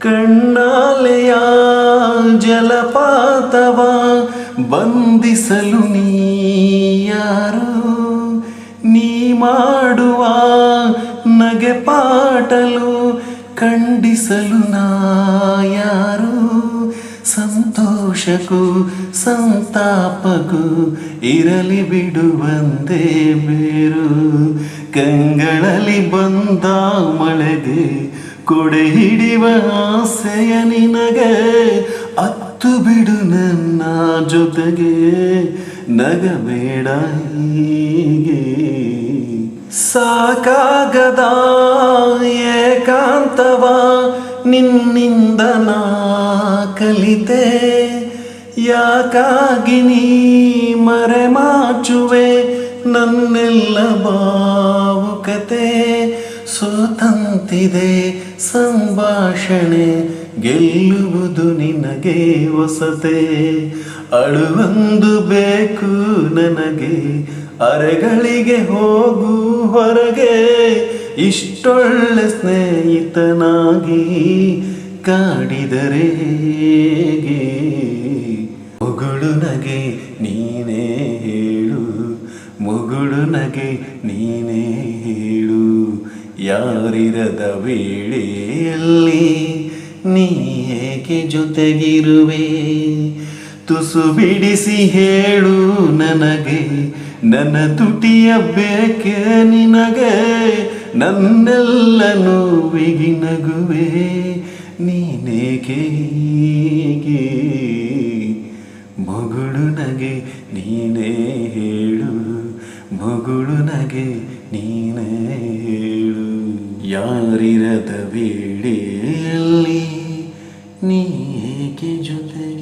ಕಣ್ಣಾಲೆಯ ಜಲಪಾತವ ಬಂಧಿಸಲು ನೀ ಯಾರು? ನೀ ಮಾಡುವ ನಗೆ ಪಾಟಲು ಖಂಡಿಸಲು ನಾಯಾರು ಸಂತೋಷಕ್ಕೂ ಸಂತಾಪಕ್ಕೂ ಇರಲಿ ಬಿಡುವಂತೆ ಬೇರು ಕಂಗಳಲ್ಲಿ ಬಂದ ಮಳೆಗೆ ಕೊಡೆ ಹಿಡಿವ ಆಸೆಯ ನಿನಗೆ, ಅತ್ತು ಬಿಡು ನನ್ನ ಜೊತೆಗೆ, ನಗಬೇಡ ಹೀಗೆ. ಸಾಕಾಗದ ಏಕಾಂತವ ನಿನ್ನಿಂದ ನಾ ಕಲಿತೆ, ಯಾಕಾಗಿ ನೀ ಮರೆಮಾಚುವೆ ನನ್ನೆಲ್ಲ ಭಾವುಕತೆ. ಸೋತಂತಿದೆ ಸಂಭಾಷಣೆ, ಗೆಲ್ಲುವುದು ನಿನಗೆ ಹೊಸತೆ ಅಳುವಂದು ಬೇಕು ನನಗೆ, ಅರೆಗಳಿಗೆ ಹೋಗು ಹೊರಗೆ. ಇಷ್ಟೊಳ್ಳೆ ಸ್ನೇಹಿತನಾಗಿ ಕಾಡಿದರೆ ಮುಗುಳು ನಗೆ ನೀನೇ ಹೇಳು ಮುಗುಳು ನಗೆ ನೀನೇ ಯಾರಿರದ ವೇಳೆಯಲ್ಲಿ ನೀ ಏಕೆ ಜೊತೆಗಿರುವೆ? ತುಸು ಬಿಡಿಸಿ ಹೇಳು ನನಗೆ, ನನ್ನ ತುಟಿಯ ಬೇಕೆ ನಿನಗೆ ನನ್ನೆಲ್ಲ ನೋವಿಗಿ ನಗುವೆ. ನೀನೇಕೆ ಮಗಳು ನಗೆ ನೀನೇ ಹೇಳು, ಮಗಳು ನಗೆ ನೀನೇ ಯಾರಿರದ ವೇಳೆಯಲ್ಲಿ ನೀ ಏಕೆ ಜೊತೆಗಿರುವೆ